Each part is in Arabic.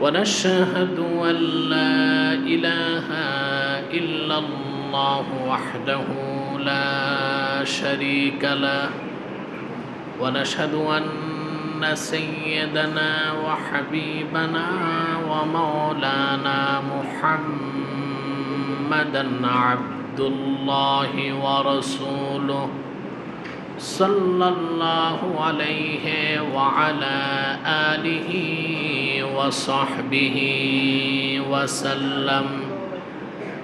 ونشهد أن لا إله إلا الله وحده لا شريك له. ونشهد أن سيدنا وحبيبنا ومولانا محمدا عبد الله ورسوله. صلى الله عليه وعلى آله وصحبه وسلم.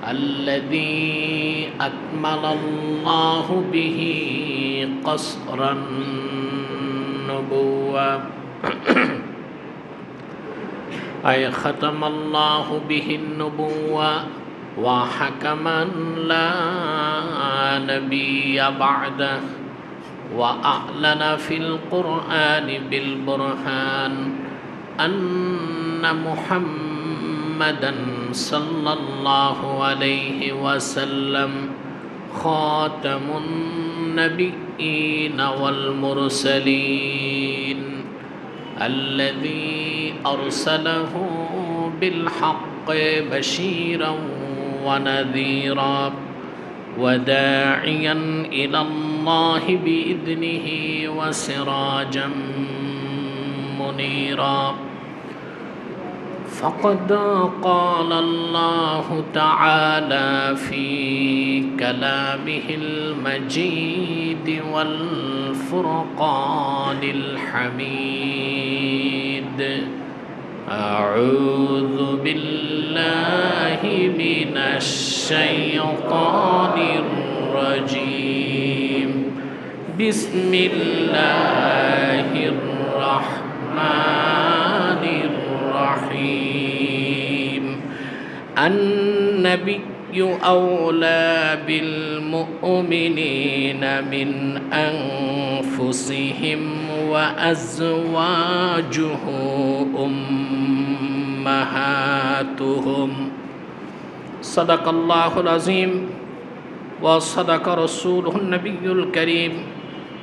الذي أكمل الله به قصر النبوة. أي ختم الله به النبوة وحكما لا نبي بعده. وأعلن في القرآن بالبرهان أن محمدا صلى الله عليه وسلم خاتم النبيين والمرسلين الذي أرسله بالحق بشيرا ونذيرا وداعيا إلى الله بإذنه وسراجا منيرا. فقد قال الله تعالى في كلامه المجيد والفرقان الحميد. أعوذ بالله من الشيطان الرجيم. بسم الله الرحمن الرحيم. النبي أولى بالمؤمنين من أنفسهم وأزواجه أمهاتهم. صدق الله العظيم وصدق رسوله النبي الكريم.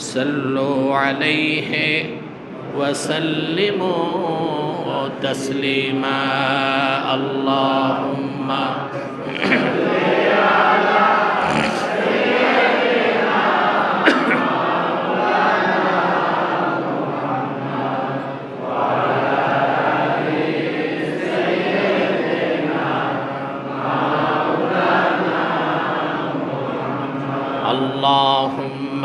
صلوا عليه وسلموا تسليما. اللهم اللهم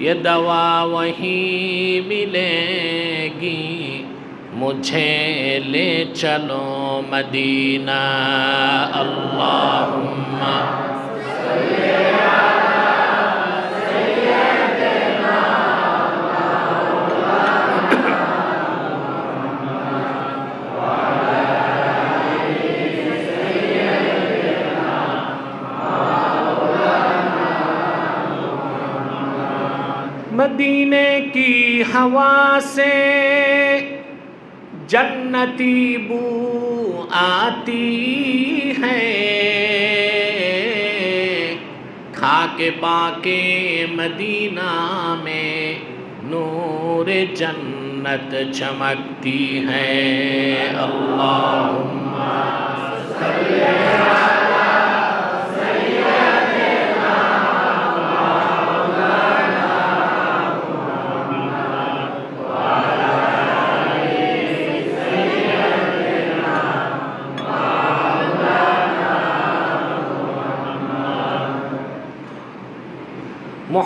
ये दवा वहीं मिलेगी मुझे ले चलो मदीना अल्लाहुम्मा मदीने की हवा से जन्नती बू आती है। खाके पाके मदीना में नूर जन्नत चमकती है।